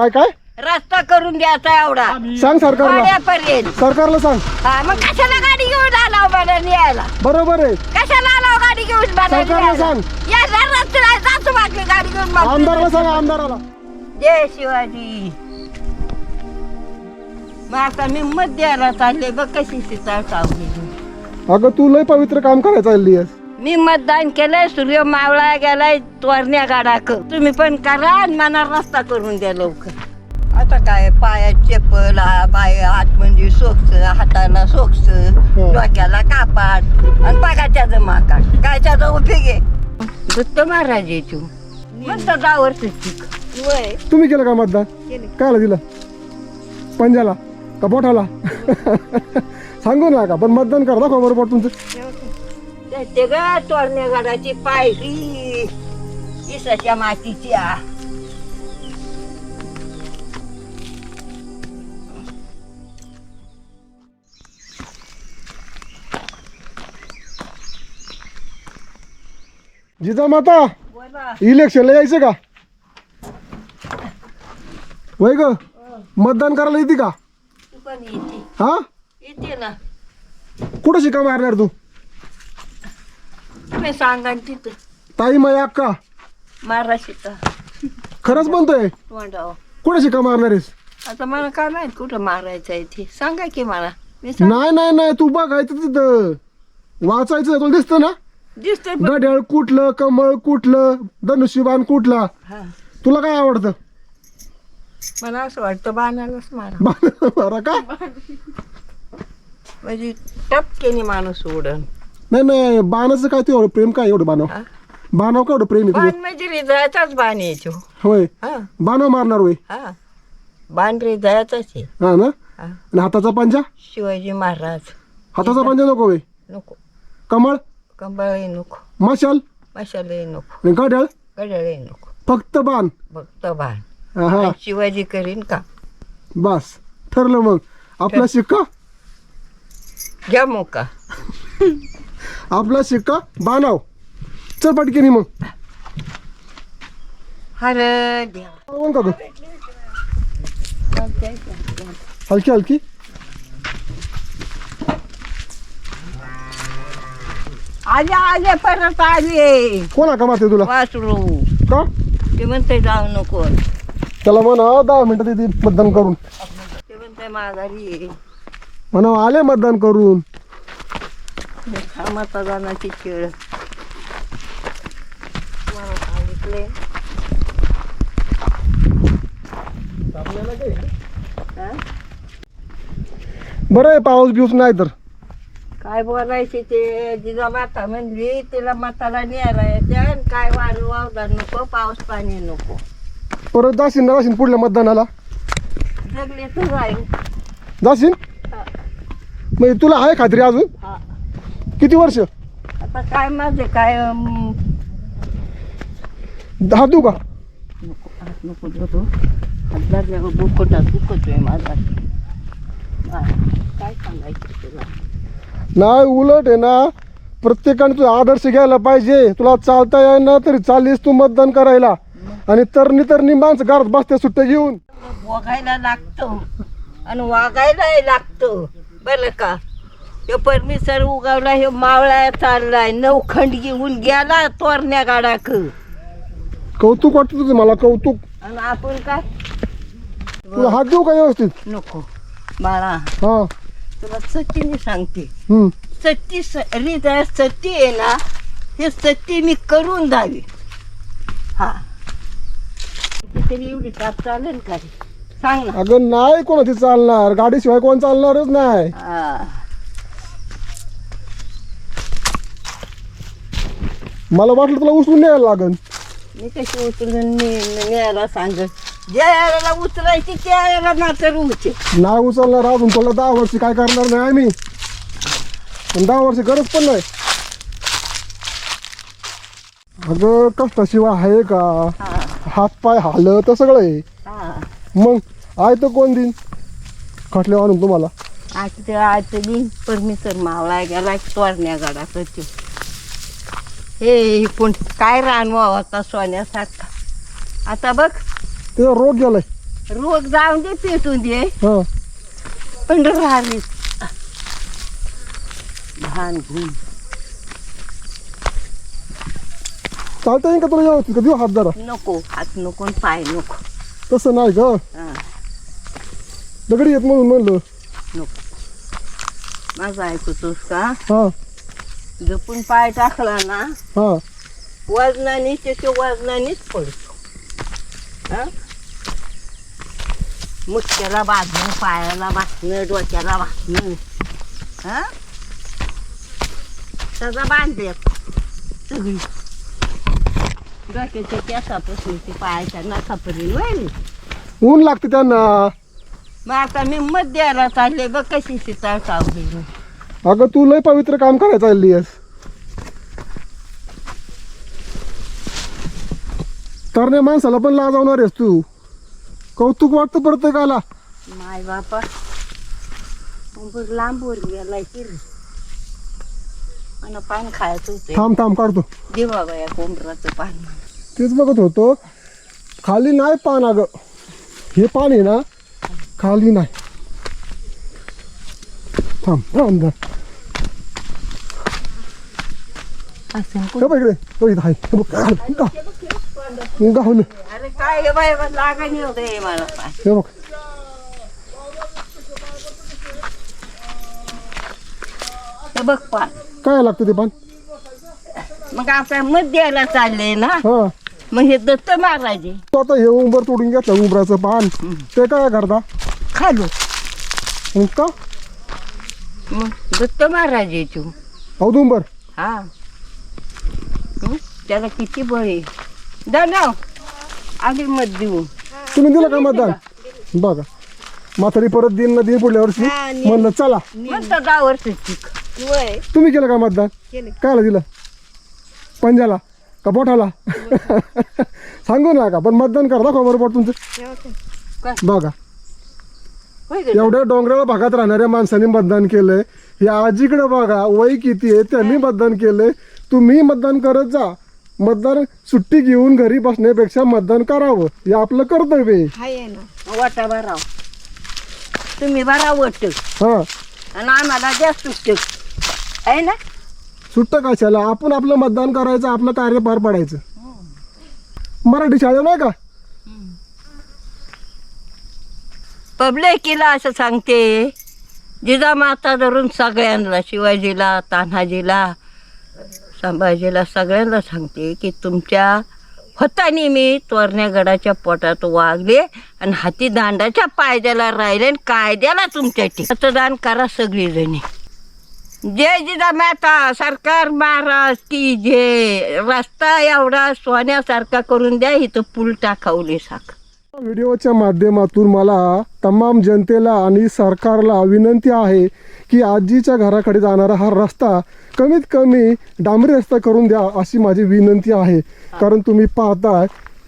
काय काय? रस्ता करून द्यायचा एवढा. सांग सरकारला. सरकारला सांग. हा मग कशाला गाडी घेऊन आला मला न्यायला? बरोबर आहे. कशाला आला गाडी घेऊन मला सरकारला? सांग. या रस्त्याला जातो मागली गाडी घेऊन. आमदाराला सांग आमदाराला. जय शिवाजी. मग आता मी मत द्यायला चालले बघ कशी सीता अगं तू लय पवित्र काम करायला चालली आहेस. मी मतदान केलंय सूर्य मावळा गेलाय तोरण्या गाडाक. तुम्ही पण करा आणि मला रस्ता करून द्या लवकर. आता काय पायात चप्पल पाय आतमध्ये सोक्स हाताला सोक्स डोक्याला कापाट आणि पगाच्या जमा काढ काय त्याचा उपयोग आहे दत्त महाराज आहे तू. मस्त शिक वय. तुम्ही केलं का मतदान? केले. कायला दिलं? पंजाला का बोठाला सांगू नका पण मतदान करा दाखवा बरोबर तुमचं. ते ग तोरण्या गाडाची पायरी? इसाच्या मातीची आ. जिजामाता बोला इलेक्शनला यायचं का? वय ग मतदान करायला येते का? तू पण येते. हा? येते ना. कुठं शिका मारणार तू? तुम्ही सांगा तिथं. ताई माई अक्का महाराष्ट्र खरंच म्हणतोय? कुठं शिका मारणार आहेस? आता मला काय माहीत कुठं मारायचं आहे ते. सांगा की मला. मी सांग नाही नाही नाही तू बघायचं तिथं. वाचायचं तुला दिसतं ना? दिसतंय पण- गड्याळ कुठलं कमळ कुठलं धनुष्यबाण कुठला? हा. तुला काय आवडतं? मला असं वाटतं बाणालाच मारा. बरं का? म्हणजे टपकेने माणूस उडन. नाही नाही बाणाचं काय ते एवढं प्रेम काय एवढं बाणव? बाणव का एवढं प्रेम आहे बाण तुझं म्हणजे हृदयाचाच बाण येतो होय. हा. बाणव मारणार होय? हा. बाण हृदयाचाच आहे. हा ना? हा. आणि हाताचा पंजा? शिवाजी महाराज. हाताचा पंजा नको होय? नको. कमळ? कंबाळही नको. मशाल? मशालही नको. आणि गड्याळ? गडळही नको. फक्त बाण? फक्त बाण. हा आणि शिवाजी करीन का बस. ठरलं मग. आपला शिक्का? घ्या मोका आपला शिक्का बाणाव चल पटकेनी मग. देवा का ग हलकी हलकी. आले आले परत आले. कोणा का मारते तुला? वासरू. का? ते म्हणते जाऊ नको. त्याला म्हणा दहा मिनिटं देते मतदान करून. ते म्हणते माघारी ये. म्हणा आले मतदान करून. हा मतदानाची खेळ मला सांगितले? बरं आहे पाऊस बिऊस नाही तर काय बोलायचे ते जिजा माता म्हणली तिला माताला न्यायला आणि काय वारू वावदा नको पाऊस पाणी नको परत जाशील ना जाशील पुढल्या मतदानाला जगले तर जाईल जाशील. म्हणजे तुला आहे खात्री अजून हा. किती वर्ष? आता काय माझे काय हात देऊ का? नको हात नको धरू हात धरल्यावर बुकोटात दुखतोय माझा. हा, काय सांगायचं तुला? नाही उलट आहे ना प्रत्येकाने तुझा आदर्श घ्यायला पाहिजे. तुला चालता येईना तरी चाललीस तू मतदान करायला. आणि तरणी तरणी माणसं घरात बसते सुट्ट्या घेऊन. बघायला लागतो. आणि वागायलाही लागतो. बरं का? हे परमेश्वर उगावला हे मावळा चाललाय. नवखंड घेऊन गेला तोरण्या गाडाक. कौतुक वाटतं तुझं मला कौतुक. आणि आपण काय? तुला हात देऊ का व्यवस्थित? नको. बाळा हा. तुला सत्तीने सांगते. हम्म. सत्ती हृदय सत्ती आहे ना हे सत्ती मी करून द्यावी. हा. तरी एवढी ताप चालेल का रे? सांग ना. अगं नाही कोणाची चालणार. गाडीशिवाय कोण चालणारच नाही. हा. मला वाटलं तुला उचलून न्यायला लागन. मी कशी उचलून ने- न्यायला सांगत ज्या याला उचलायची त्या याला मात्र उचे नाही उचलणार अजून तुला दहा वर्ष काय करणार नाही आम्ही. पण दहा वर्ष गरज पण नाही. अगं कष्टाशिवाय आहे का? हात पाय हाल तर सगळं. आहे मग आहे तर कोण देईन खटले आणून तुम्हाला. आज ते आज मी परमेश्वर मावळा गेला तोरण्या गाडाचा तो हे कोण काय रानवा होता सोन्यासारखा. आता बघ. त्याचा रोग गेलाय. रोग जाऊन दे पेटून दे. हा. पण राहिली भान घेऊन. चालता येईल का तुला का देऊ हात जरा. नको हात नको आणि पाय नको. तसं नाही का हा, दगडी येत म्हणून म्हणलं. नको. माझं ऐकतोस का? हा. जपून पाय टाकला ना हा. वजनाने त्याच्या वजनानेच पडतो. हा? मुठ्याला बांधणं पायाला बांधणं डोक्याला बांधणं हा? त्याचा बांधले. सगळी. डोक्याच्या केसापासून ते पायाच्या नखापर्यंत व्हायला ऊन लागते त्यांना. मग आता मी मत द्यायला चालले बघ कशी सीताळ सावली अगं तू लय पवित्र काम करायला चालली आहेस तरण्या माणसाला पण लाजावणार आहेस तू. कौतुक वाटतं प्रत्येकाला. माय बापा. लांबवर गेलाय की. मला पान खायचं होते. थांब थांब काढतो. दे बाबा या कोंबराचं पान तेच बघत होतो. खाली नाही पान अगं. हे पान आहे ना खाली नाही. थांब. थांब थांब. असं हे बघ इकडे. बघ इथं आहे. हे बघ. गा- गावलं अरे काय गे बाय लागा नाही होत हे मला. पाय हे बघ. हे बघ पान काय लागतं ते पान मग आता मत द्यायला चालले ना? हा. मग हे दत्त मारायचे तो आता हे उंबर तोडून घेतलं उंबराचं पान. ते काय करता? खालो. मग का? मग दत्त मारायचे तू. औदुंबर. हा. हं? त्याला किती बळी दानव आधी मत देऊ. तुम्ही दिलं का मतदान? बघा. म्हातारी परत दिन ना दिन पुढल्या वर्षी म्हणलं चला. मस्त गावर शिक तुम्ही केलं का मतदान? केलं. कायला दिलं? पंजाला? का पोठाला सांगू नका पण मतदान करा दाखवा बरोबर तुमचं. काय? बघा? एवढ्या डोंगराळ भागात राहणाऱ्या माणसांनी मतदान केलंय. या आजीकडे बघा वय किती आहे त्यांनी मतदान केलंय. तुम्ही मतदान करत जा. मतदान सुट्टी घेऊन घरी बसण्यापेक्षा मतदान करावं. हे आपलं कर्तव्य आहे. वाटा भराव. तुम्ही भरा वट. हा. आणि आम्हाला द्या सुट्ट. आहे ना? सुट्ट कशाला? आपण आपलं मतदान करायचं आपलं कार्य पार पाडायचं. मराठी शाळेत नाही का? पब्लिकीला असं सांगते. जिजामाता धरून सगळ्यांना शिवाजीला तान्हाजीला संभाजीला सगळ्यांना सांगते की तुमच्या होतानी मी तोरण्यागडाच्या पोटात वागले आणि हाती दांडाच्या पायद्याला राहिले आणि कायद्याला तुमच्या टी मतदान करा सगळीजणी. जय जिजामाता सरकार महाराज की जे रस्ता एवढा सोन्यासारखा करून द्या इथं पूल टाकावली साख व्हिडिओच्या माध्यमातून मला तमाम जनतेला आणि सरकारला विनंती आहे की आजीच्या घराकडे जाणारा हा रस्ता कमीत कमी डांबरी रस्ता करून द्या अशी माझी विनंती आहे. कारण तुम्ही पाहताय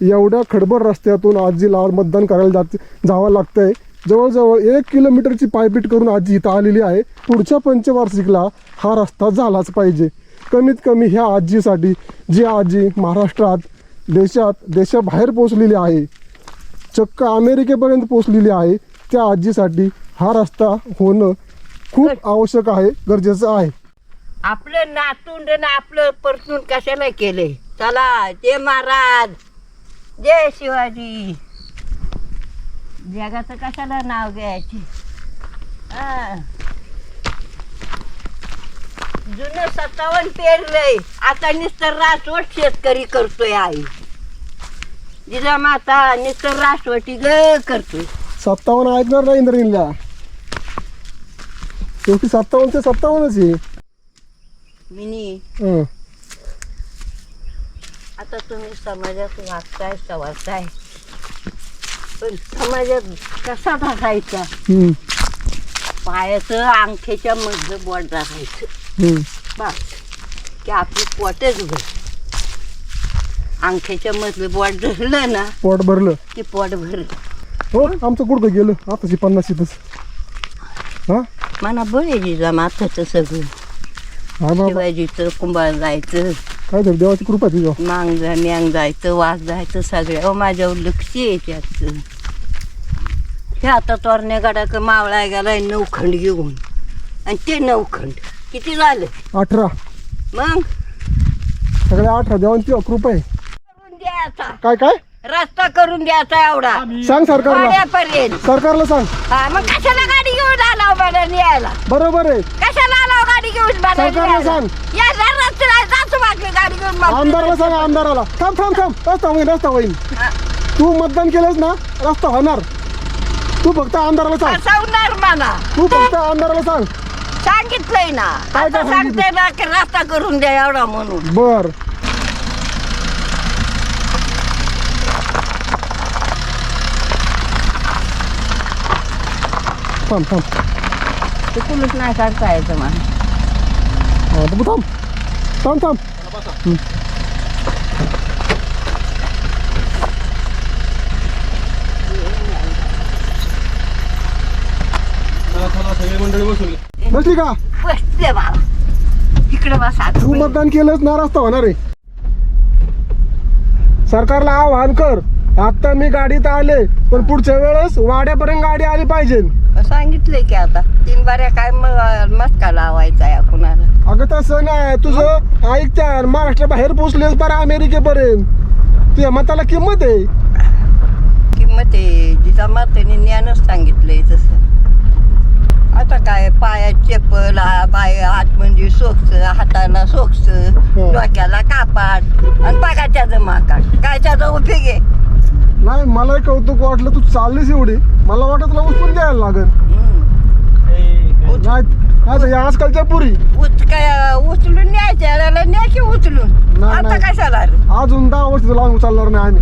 एवढ्या खडबड रस्त्यातून आजीला मतदान करायला जात जावं लागतंय. जवळजवळ एक किलोमीटरची पायपीट करून आजी इथं आलेली आहे. पुढच्या पंचवार्षिकला हा रस्ता झालाच पाहिजे. कमीत कमी ह्या आजीसाठी जी आजी महाराष्ट्रात देशात देशाबाहेर पोचलेली आहे चक्क अमेरिकेपर्यंत पोचलेली आहे. त्या आजीसाठी हा रस्ता होणं खूप आवश्यक आहे गरजेचं आहे. आपलं नातूंड ना आपलं परतून कशाला केले चला जय महाराज. जय शिवाजी. जगाचं कशाला नाव घ्यायचे. जुनं सत्तावन्न पेरलंय. आता नुसतं रासवट शेतकरी करतोय आई. जिजा माता नुसतं रासवटी ग करतोय. सत्तावन्न ऐकणार नाही इंद्रिनला शेवटी सत्तावन्न ते सत्तावन्नच आहे. मिनी हं. आता तुम्ही समाजात वागताय सवारताय. पण समाजात कसा हं. पायाचं अंगठ्याच्या मधलं बोट राहायचं हं. बस. की आपली पोटच भर अंगठ्याच्या मधलं बोट धरलं ना पोट भरलं. की पोट भरलं. हो आमचं गुडघं गेलं. आताची पन्नास इथंच. हा? मला बळेजी माथाचं सगळं. हा बाबा. शिवाजीचं कुंभार जायचं काय तर देवाची कृपा आहे मांग जा म्यांग जायचं वाघ जायचं सगळ्या माझ्यावर लक्ष आहे त्याचं हे आता तोरण्या गाडाक मावळा गेलाय नऊखंड घेऊन. आणि ते नऊखंड किती झालं? अठरा. मग? सगळे अठरा देवांची कृपा आहे. द्यायचा. काय काय? रस्ता करून द्यायचा एवढा. सांग सरकारला. सरकारला सांग. हा मग कशाला गाडी घेऊन आला हो मला न्यायला? बरोबर आहे. कशाला आला हो गाडी घेऊन मला सरकारला न्यायला? सांग. या रस्त्याला जातो मागली गाडी घेऊन मग. आमदाराला सांग आमदाराला. थांब थांब थांब. रस्ता होईल रस्ता होईल हा, तू मतदान केलंस ना रस्ता होणार. तू फक्त आमदाराला सांग. फसवणार मला तू फक्त आमदाराला सांग. सांगितलंय ना. काय आता सांगते ना की रस्ता करून द्या एवढा म्हणून. बर. थांब थांब. ते कुलूच नाही काढता येतं मला. हा, बाबू थांब. थांब थांब. बसली का? बसते बाबा. इकडे बसा तू मतदान केलंच ना रस्ता होणार आहे. सरकारला आवाहन कर. आता मी गाडीत आले पण पुढच्या वेळेस वाड्यापर्यंत गाडी आली पाहिजे. सांगितलंय की आता तीन बाऱ्या काय मग मस्का लावायचा या कुणाला? अगं तसं नाही तुझं ऐकत्या महाराष्ट्र बाहेर पोचलेस पर अमेरिकेपर्यंत. तुझ्या मताला किंमत आहे. किंमत आहे जिजा मातेने ज्ञानच सांगितलंय तसं. आता काय पायात चप्पल पाय आतमध्ये सोक्स हाताला सोक्स हो. डोक्याला कापाट आणि पाकाच्या माकाट काय त्याचा उपयोग आहे? नाही मला कौतुक वाटलं तू चाललीस एवढी. मला वाटत तुला उचलून द्यायला लागल. नाही या आजकालच्या पुरी. काय उचलून न्यायच्या याला न्या की उचलून? आता नाही. कशाला रे? अजून दहा वर्ष तुला उचलणार नाही आम्ही.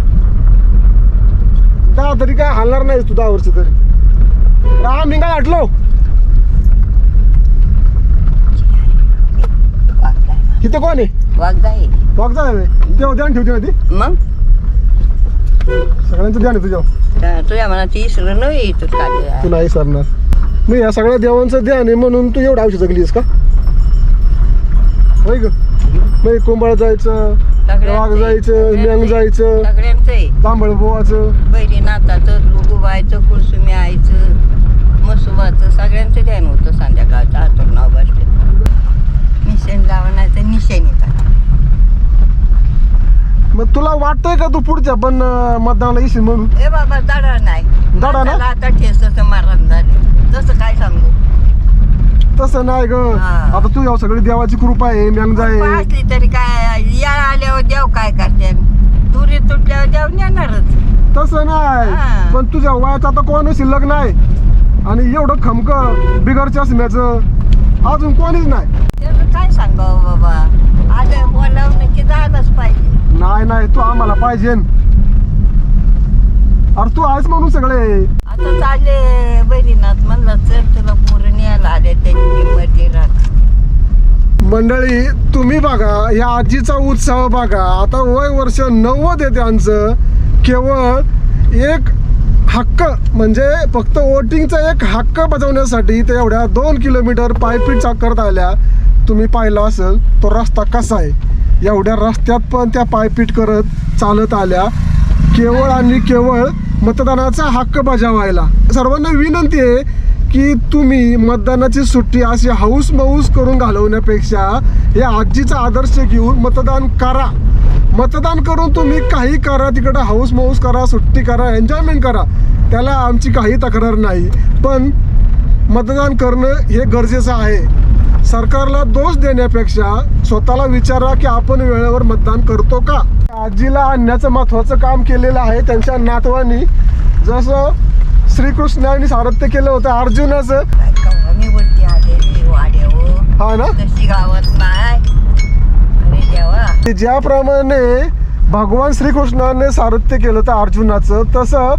दहा तरी काय हलणार नाही तू दहा वर्ष तरी. आम्ही काय हटलो? इथं कोण आहे? वागता आहे तेव्हा ध्यान ठेवते ना ती. मग? सगळ्यांचं ध्यान आहे त्या- तुझ्या मनात नव्हे तू नाही सरणार मी या सगळ्या देवांचं ध्यान आहे म्हणून तू एवढं औषध जगलीस का? होय ग? कोंबाळ जायचं वाघ जायचं मेंग जायचं सगळ्यांचं आहे. तांबळ बोवाचं बैरी नाताचं गुबायचं कुळसुमी आईचं मसुबाचं सगळ्यांचं ध्यान होतं संध्याकाळचं आतून नाव बसते निशाण लावण्याचं निशाण येतात मग तुला वाटतंय का तू पुढच्या पण अं, मतदानाला येशील म्हणून? ए बाबा दडा नाही. दडा ना? माणसाला आता ठेसचं मारण झाले. तसं काय सांगू? तसं नाही ग. हा. आता तू या सगळी देवाची कृपा आहे मेंगजा आहे असली तरी काय या आल्यावर देव काय करते? तुरी तुटल्यावर देव नेणारच. तसं नाही. पण तुझ्या वयात आता कोण शिल्लक नाही आणि एवढं खमक बिगर चष्म्याचं अजून कोणीच नाही. त्याचं काय सांगावं बाबा? आलं बोलावणं की जायलाच पाहिजे. नाही नाही तू आम्हाला पाहिजे. अरे तू आहेस म्हणून सगळे. आता चालले बहिणीनाथ म्हणलं चल तुला पोरं न्यायला आले त्यांची राख. मंडळी तुम्ही बघा या आजीचा उत्साह बघा. आता वय वर्ष नव्वद आहे त्यांचं. केवळ एक हक्क म्हणजे फक्त वोटिंगचा एक हक्क बजावण्यासाठी ते एवढ्या दोन किलोमीटर पायपीट करत आल्या. तुम्ही पाहिलं असेल तो रस्ता कसा आहे? एवढ्या रस्त्यात पण त्या पायपीट करत चालत आल्या. केवळ आणि केवळ मतदानाचा हक्क बजावायला. सर्वांना विनंती आहे की तुम्ही मतदानाची सुट्टी अशी हाऊस माऊस करून घालवण्यापेक्षा या आजीचा आदर्श घेऊन मतदान करा. मतदान करून तुम्ही काही करा तिकडं हाऊस माऊस करा सुट्टी करा एन्जॉयमेंट करा. त्याला आमची काही तक्रार नाही. पण मतदान करणं हे गरजेचं आहे. सरकारला दोष देण्यापेक्षा स्वतःला विचारा की आपण वेळेवर मतदान करतो का? आजीला आणण्याचं महत्त्वाचं काम केलेलं आहे. त्यांच्या नातवानी जसं श्रीकृष्णाने सारथ्य केलं होतं अर्जुनाचं. हा ना? ज्याप्रमाणे भगवान श्रीकृष्णाने सारथ्य केलं होतं अर्जुनाचं तसं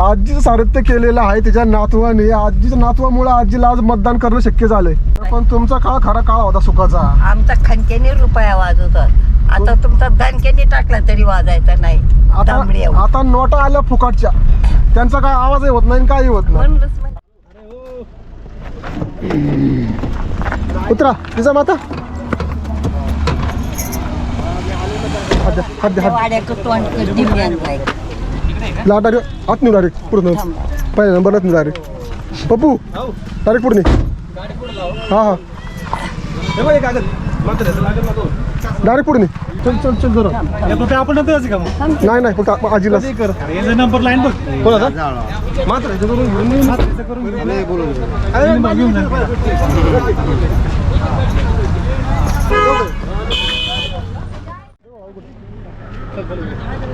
आजीचं सारथ्य केलेलं आहे त्याच्या नातवाने. आजीच्या नातवामुळे आजीला आज मतदान करणं शक्य झालंय. पण तुमचा काळ खरा काळ होता सुखाचा. आमचा खनक्याने रुपया वाजवतात आता तुमचा दणक्याने टाकला तरी वाजायचा नाही. आता नोटा आल्या फुकाटच्या. त्यांचा काय आवाजही होत नाही काही होत नाही. म्हणूनच म्हण- उतरा तिचा माता. हात द्या, हात द्या, हात वाड्याचं तोंड कधी मी आणलाय लाटा रे, हात नाही डायरेक्ट पूर्ण. पहिल्या नंबरलाच नाही डायरेक्ट पप्पू डायरेक्ट पुढे हां हां डायरेक्ट पुढे चल चल चल जरा आपण का मग नाही नाही फक्त आजीला नंबर लाईन बघ कोणाचा मात्र करून घेऊन मी मात्र याचं करून घेऊन अरे, मग घेऊन जा. मासाची जमाता महाराज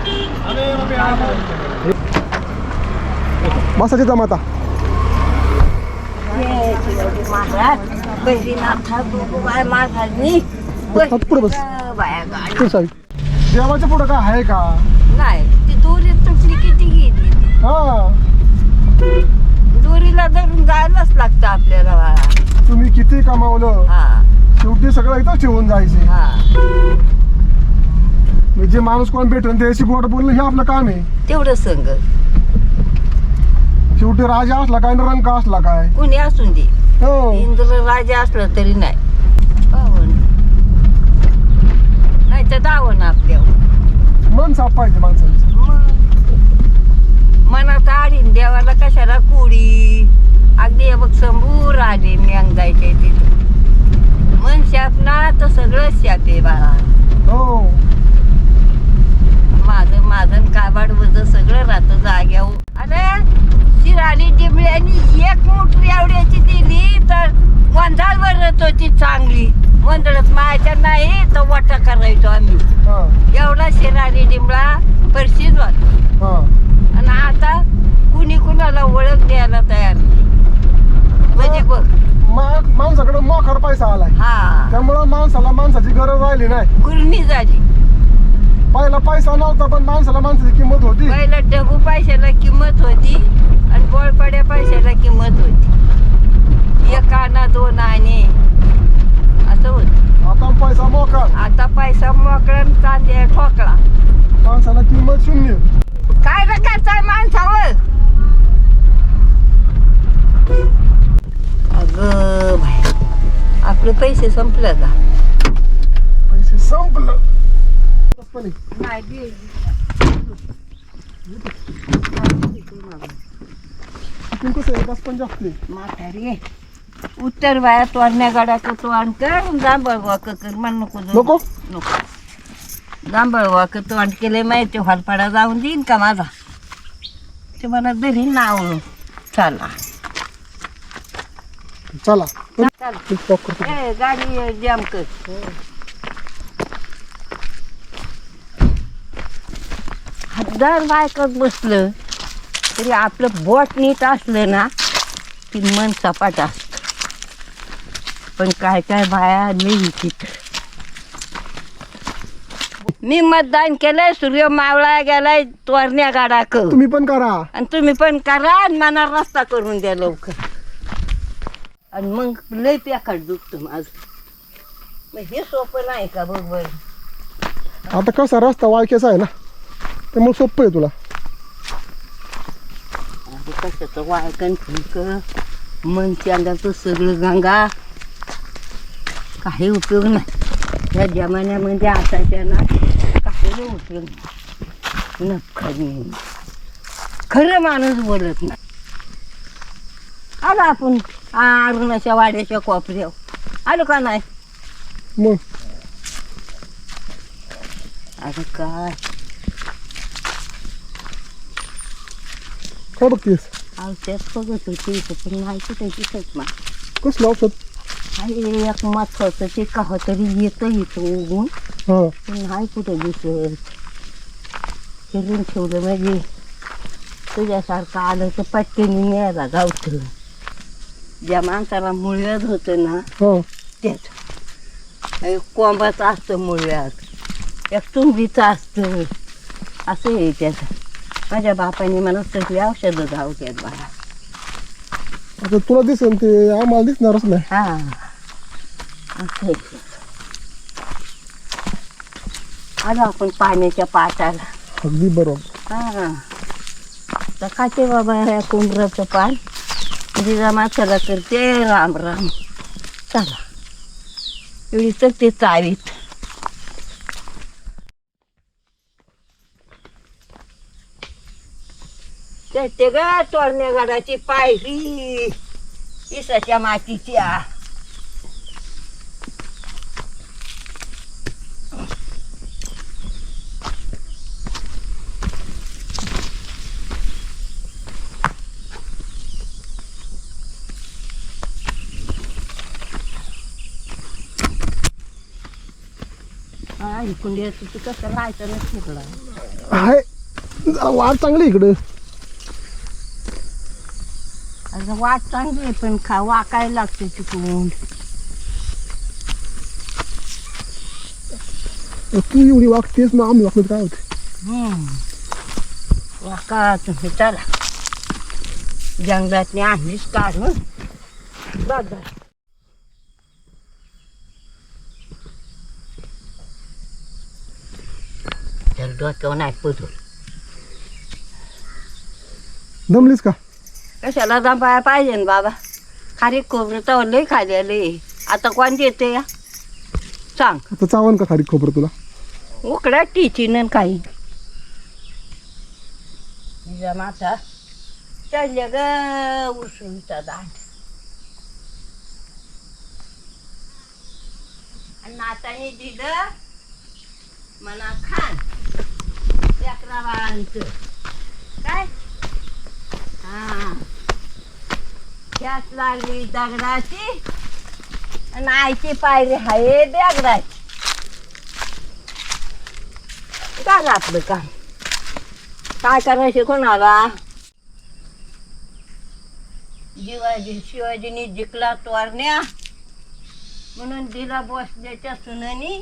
बैरीनाथा पुढे बस. बाया गाडी तू साई देवाच्या पुढं काय आहे का? नाही ती दोरी तुटली किती गेली. हा. दोरीला धरून जायलाच लागतं आपल्याला. बाळा तुम्ही किती कमावलं? हा. शेवटी सगळं इथं ठेवून जायचे. हा. म्हणजे माणूस कोण भेटेल त्याशी गोड बोलणं हे आपलं काम आहे. तेवढं संग. शेवटी राजा असला काय न रंका असला काय? कुणी असून दे. हो. इंद्र राजा असलं तरी नाही. पावन नाही तर दावण आपल्यावर. मन साफ पाहिजे माणसांचं मनात आडीन देवाला कशाला कुडी? अगदी हे बघ संभूर आले मी जायचे तिथे. मन शाप ना तर सगळं शाप आहे बाळा. हो. माझं माझं काबाड वज सगळं राहतं जाग्यावर. अरे शिराली डिबळ्यानी एक मोठी एवढ्याची दिली तर वंधाळ भरत होती चांगली. वंदळत मायाच्या नाही तर वाटा करायचो आम्ही. एवढा शिराली डिंबळा परशीच होता हा. आणि आता कुणी कुणाला ओळख द्यायला तयार नाही. म्हणजे बघ. माणसाकडे मोखर पैसा आलाय. हा. त्यामुळं माणसाला माणसाची गरज राहिली नाही. गुरणी झाली. पहिला पैसा नव्हता पण माणसाला माणसाची किंमत होती. पहिलं डबू पैशाला किंमत होती आणि बोळपड्या पैशाला किंमत होती. एक आणा दोन आणे. असं होत. आता पैसा मोकार आता पैसा मोकळा तांदे ठोकळा माणसाला किंमत शून्य. काय रकायचं माणसावर? अगं आपले पैसे संपले का पैसे संपलं पण नाही आहे. पण जास्त. म्हातारी उत्तर बाया तोडण्या गाड्याचं तोंड कर जांभळ वाक कर. म्हण नको जाऊ. नको? नको. जांभळ वाक तोंड केले माहिती हॉलपाडा जाऊन देईन का माझा? ते मला दरी नाव. चला. चला. चला. ए गाडी जाम कर. हजार बायकत बसलं तरी आपलं बोट नीट असलं ना की मन सपाट असत. पण काय काय बाया विचित्र मी मतदान केलंय सूर्य मावळा गेलाय तोरण्या गाडा कर तुम्ही पण करा. आणि तुम्ही पण करा आणि मला रस्ता करून द्या लवकर. आणि मग लय प्याकट दुखतं माझं. मग हे सोपं नाही का बघ बरं. आता कसा रस्ता वाळकेचा आहे ना? त्यामुळे सोपं आहे तुला कशाचं वाळकण फुलक मन चांगाचं सगळं गंगा काही उपयोग नाही या जमान्यामध्ये असायच्या ना काही उपयोग नाही नखरी खरं माणूस बोलत नाही आलो आपण अरुणाच्या वाड्याच्या कोपऱ्यावर आलो का नाही मग अगं काय काय बघतीस औषध बघत होती पण नाही कुठे दिसत ना कसलं औषध अरे एक माथाचं ते का तरी येतं इथं उगून हा पण नाही कुठं दिसत फिरून ठेवलं म्हणजे तुझ्यासारखं आलं तर पटकेने न्यायला गावतं ज्या माणसाला मुळव्यात होतं ना हा त्याच एक कोंबाचं असतं मुळव्यात एक तुंबीचं असतं असं आहे त्याचं माझ्या बापाने मला सगळी औषधं गावत्यात बाळा आता तुला दिसेल ते आम्हाला दिसणारच नाही. हा. असं. आहे ते. आलो आपण पाण्याच्या पाटाला. अगदी बरोबर. हा. तर खाते बाबा ह्या कुंभराचं पान. जिजा माथ्याला करते राम राम. चला. एवढी तर ते चावीत. ते ग तोरण्या गडाची पायरी. इसाच्या मातीच्या. इकडे तू कसं राहायचं नसलं आहे वाट चांगली इकडं. अगं वाट चांगली आहे पण खा वाकायला लागते तिकडून. तू एवढी वागतेस मग आम्ही वागतो काय होते हम्म. वाका तुम्ही चला. जंगलातनी आणलीच काढून. बघा तर डोक्यावर नाही पडू दमलीस का? कशाला दंबाया पाहिजे ना बाबा? खारी खोबरं तर लय खाल्लेले आता कोण देते या? सांग. आता चावन का खारी खोबरं तुला? उकड्या टिचीन काही. तिचा माथा चालल्या ग उसळीचा दांड. आणि नाताने दिलं मला खान. लेकरा बाळांचं काय? हा. त्याच लागली दगडाची. आणि आईची पायरी हाय दगडाची. काय आपलं काम? काय करायचं कोणाला? शिवाजी शिवाजीने जिंकला तोरण्या. म्हणून दिला बसल्याच्या सुनानी.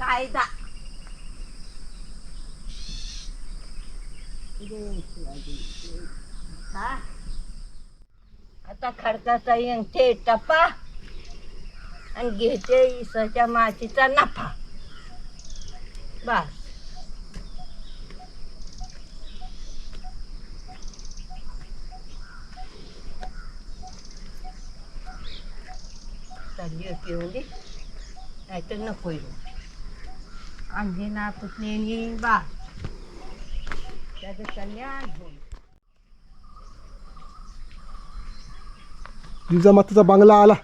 कायदा. हा? आता खडकाचा यंगते टप्पा आणि घेते इसाच्या मातीचा नफा. बस. चालली होती एवढी नाहीतर नको येऊ. अंजना पुतणी बा. त्याचं कल्याण होईल. जिजा माताचा बांगला आला.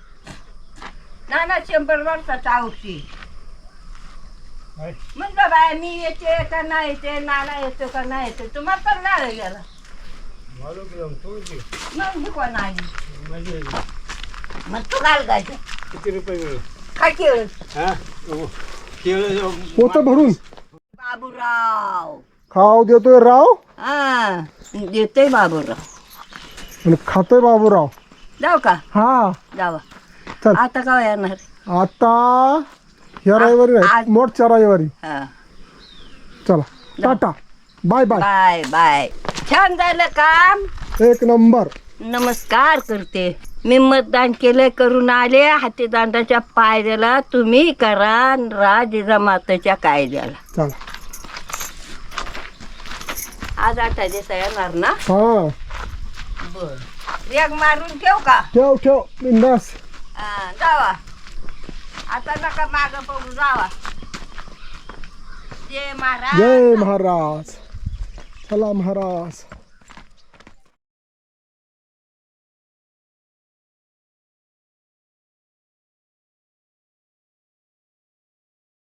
ना ना शंभर वर्षाचा म्हणलं बाय मी येते का नाही येते नाना येतो का नाही येते तुम्हाला पण नाळ गेला मग मी कोण आली मग तू घालगायचं किती रुपये मिळेल? काय हा? केळं पोतं भरून. बाबूराव. खाव देतोय राव? हा देते बाबूराव. आणि खातोय बाबूराव. जाऊ का? हा. जावा. चल. आता का येणार? आता ह्या रविवारी नाही आज- मोठच्या रविवारी. हा. चला tata. Bye bye. Bye bye. छान झालं काम. एक नंबर. नमस्कार करते. मी मतदान केलं करून आले. हातीदांडाच्या पायद्याला तुम्ही करा राज मातेच्या कायद्याला. चला. आज आठ दिवस येणार ना? हा. बर. रेग मारून ठेव का? ठेव ठेव. बिंदास. हा, जावा. आता नका माग बघू जावा. जय महाराज. जय महाराज. चला महाराज.